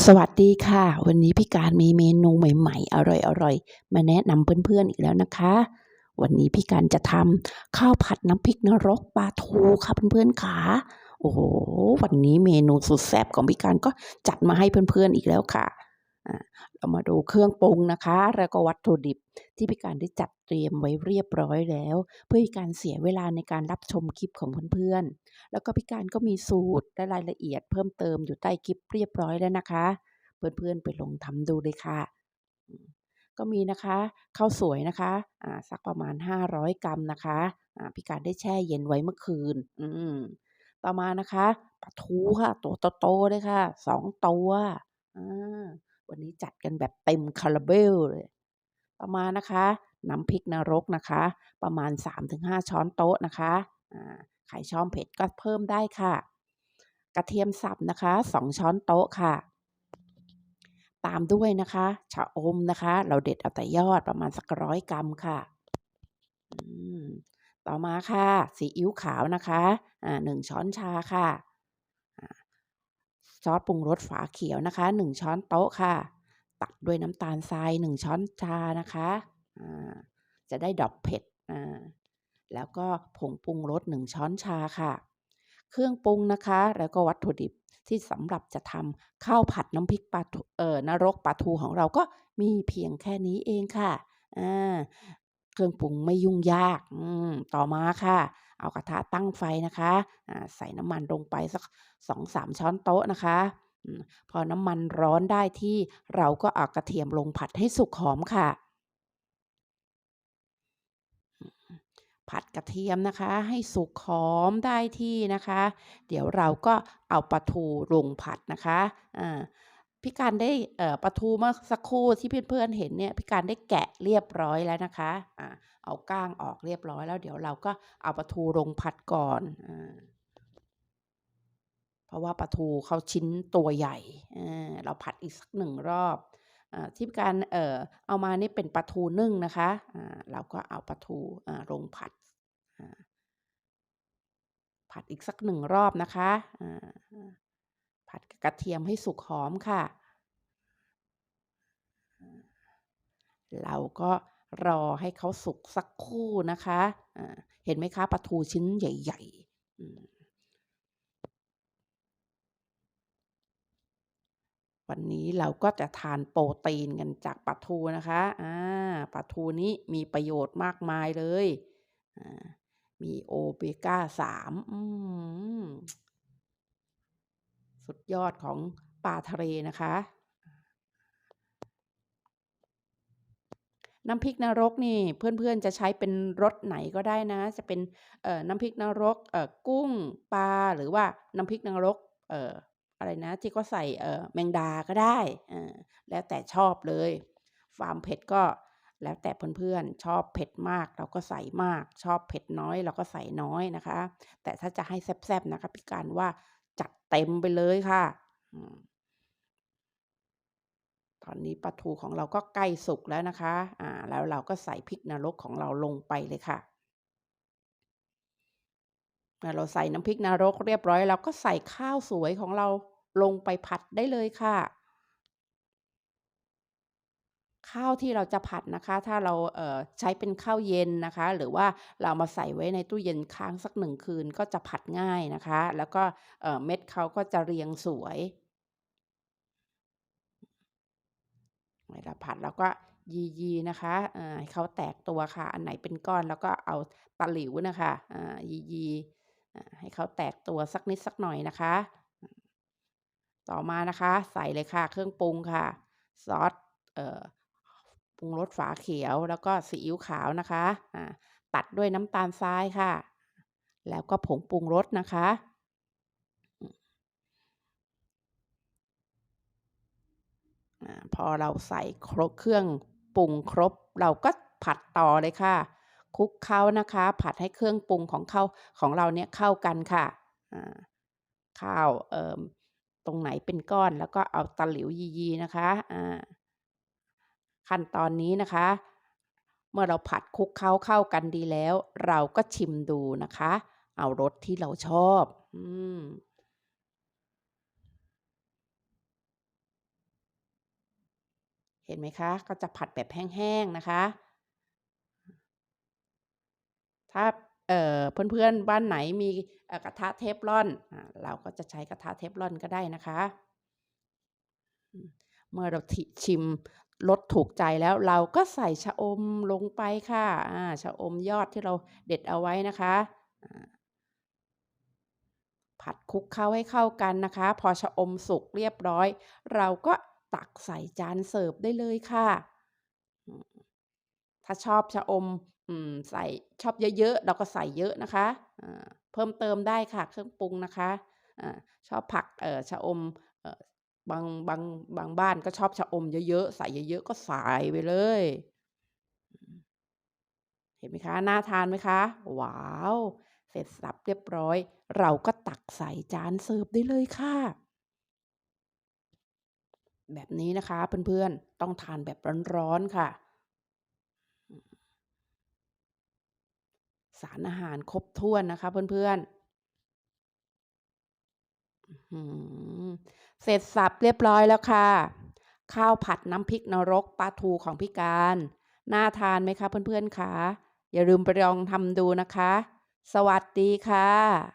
สวัสดีค่ะ วันนี้พี่การมีเมนูใหม่ๆ อร่อยๆ มาแนะนำเพื่อนๆอีกแล้วนะคะ วันนี้พี่การจะทำข้าวผัดน้ำพริกนรกปลาทูค่ะเพื่อนๆขาโอ้โหวันนี้เมนูสุดแซ่บของพี่การก็จัดมาให้เพื่อนๆอีกแล้วค่ะ เรามาดูเครื่องปรุงนะคะ แล้วก็วัตถุดิบที่พี่การได้จัดเตรียมไว้เรียบร้อยแล้ว เพื่อเป็นการเสียเวลาในการรับชมคลิปของเพื่อนๆ แล้วก็พี่การก็มีสูตรและรายละเอียดเพิ่มเติมอยู่ใต้คลิปเรียบร้อยแล้วนะคะ เพื่อนๆไปลงทำดูเลยค่ะ ก็มีนะคะข้าวสวยนะคะอ่าสักประมาณ 500 กรัมนะคะอ่าพี่การได้แช่เย็นไว้เมื่อคืน อืมต่อมานะคะปลาทูค่ะ ตัวโตๆเลยค่ะ2ตัวอา วันนี้จัดกันแบบเต็มคาราเบลเลยต่อมาณนะคะ น้ำพริกนรกนะคะ ประมาณ 3-5 ช้อนโต๊ะนะคะอ่าใครชอบเผ็ดก็เพิ่มได้ค่ะ กระเทียมสับนะคะ 2 ช้อนโต๊ะค่ะ ตามด้วยนะคะชะอมนะคะ เราเด็ดเอาแต่ยอดประมาณสัก100กรัมค่ะต่อมาค่ะซีอิ๊วขาวนะคะอ่า1ช้อนชาค่ะ ซอสปรุงรสฝาเขียวนะคะ 1 ช้อนโต๊ะค่ะ ตัดด้วยน้ำตาลทราย 1 ช้อนชานะคะจะได้ดับเผ็ดอ่าแล้วก็ผงปรุงรส 1 ช้อนชาค่ะ เครื่องปรุงนะคะ แล้วก็วัตถุดิบที่สำหรับจะทำข้าวผัดน้ำพริกปลาเอ่อนรกปลาทูของเราก็มีเพียงแค่นี้เองค่ะอา เครื่องปรุงไม่ยุ่งยาก ต่อมาค่ะ เอากระทะตั้งไฟนะคะใส่น้ำมันลงไปสัก2-3ช้อนโต๊ะนะคะ พอน้ำมันร้อนได้ที่เราก็เอากระเทียมลงผัดให้สุกหอมค่ะ ผัดกระเทียมนะคะ ให้สุกหอมได้ที่นะคะ เดี๋ยวเราก็เอาปลาทูลงผัดนะคะอ่า พี่การได้ปลาทูเมื่อสักครู่ที่เพื่อนๆเห็นเนี่ยพี่การได้แกะเรียบร้อยแล้วนะคะอ่าเอาก้างออกเรียบร้อยแล้ว เดี๋ยวเราก็เอาปลาทูลงผัดก่อนอาเพราะว่าปลาทูเขาชิ้นตัวใหญ่เราผัดอีกสัก1รอบอที่พี่การเออเอามานี่เป็นปลาทูนึ่งนะคะเราก็เอาปลาทูลงผัด ผัดอีกสัก1รอบนะคะ ผัดกระเทียมให้สุกหอมค่ะ เราก็รอให้เขาสุกสักครู่นะคะเห็นไหมคะปลาทูชิ้นใหญ่ๆ วันนี้เราก็จะทานโปรตีนกันจากปลาทูนะคะอาปลาทูนี้มีประโยชน์มากมายเลย มีโอเมกา3อื้อฮือ สุดยอดของปลาทะเลนะคะ น้ำพริกนรกนี่เพื่อนๆจะใช้เป็นรสไหนก็ได้นะ จะเป็นเอ่อน้ำพริกนรกเอ่อกุ้งปลาหรือว่าน้ำพริกนรกเอ่ออะไรนะที่เขาใส่เอ่อแมงดาก็ได้อาแล้วแต่ชอบเลยความเผ็ดก็แล้วแต่เพื่อนๆ ชอบเผ็ดมากเราก็ใส่มาก ชอบเผ็ดน้อยเราก็ใส่น้อยนะคะ แต่ถ้าจะให้แซ่บๆนะคะพี่การว่า จัดเต็มไปเลยค่ะอืมตอนนี้ปลาทูของเราก็ใกล้สุกแล้วนะคะ อ่า แล้วเราก็ใส่พริกนรกของเราลงไปเลยค่ะเมื่อเราใส่น้ำพริกนรกเรียบร้อยเราก็ใส่ข้าวสวยของเราลงไปผัดได้เลยค่ะ ข้าวที่เราจะผัดนะคะ ถ้าเราเใช้เป็นข้าวเย็นนะคะ หรือว่าเรามาใส่ไว้ในตู้เย็นค้างสัก1คืนก็จะผัดง่ายนะคะ แล้วก็เม็ดเขาก็จะเรียงสวยเวลาผัดเราก็ยีๆนะคะให้เขาแตกตัวค่ะ อันไหนเป็นก้อนเราก็เอาตะหลิวนะคะอ่ายีๆให้เขาแตกตัวสักนิดสักหน่อยนะคะ ต่อมานะคะ ใส่เลยค่ะ เครื่องปรุงค่ะ ซอสเอ่อ รุงรสฝาเขียวแล้วก็ซีอิ๊วขาวนะคะอ่าตัดด้วยน้ำตาลทรายค่ะ แล้วก็ผงปรุงรสนะคะ พอเราใส่ครบเครื่องปรุงครบ เราก็ผัดต่อเลยค่ะ คลุกเคล้านะคะ ผัดให้เครื่องปรุงของเข้าของเราเนี่ยเข้ากันค่ะข้าวเอ่อตรงไหนเป็นก้อนแล้วก็เอาตะหลิวยีๆนะคะอ่า ขั้นตอนนี้นะคะ เมื่อเราผัดคลุกเคล้าเข้ากันดีแล้ว เราก็ชิมดูนะคะ เอารสที่เราชอบอืมเห็นไหมคะ ก็จะผัดแบบแห้งๆนะคะ ถ้าเออเพื่อนๆบ้านไหนมีกระทะเทฟลอน เราก็จะใช้กระทะเทฟลอนก็ได้นะคะ เมื่อเราชิม รสถูกใจแล้วเราก็ใส่ชะอมลงไปค่ะชะอมยอดที่เราเด็ดเอาไว้นะคะผัดคลุกเคล้าให้เข้ากันนะคะ พอชะอมสุกเรียบร้อย เราก็ตักใส่จานเสิร์ฟได้เลยค่ะ ถ้าชอบชะอมใส่ชอบเยอะๆเราก็ใส่เยอะนะคะเพิ่มเติมได้ค่ะเครื่องปรุงนะคะอ่าชอบผักชะอมอ บางบางบางบ้านก็ชอบชะอมเยอะๆ ใส่เยอะๆ ก็ใส่ไปเลย เห็นไหมคะ น่าทานไหมคะ?ว้าว!เสร็จสรรพเรียบร้อย เราก็ตักใส่จานเสิร์ฟได้เลยค่ะ แบบนี้นะคะเพื่อนๆ ต้องทานแบบร้อนๆ ค่ะ สารอาหารครบถ้วนนะคะเพื่อนๆ เสร็จสับเรียบร้อยแล้วค่ะ ข้าวผัดน้ำพริกนรกปลาทูของพี่การ น่าทานไหมคะเพื่อนๆคะ?อย่าลืมไปลองทำดูนะคะ สวัสดีค่ะ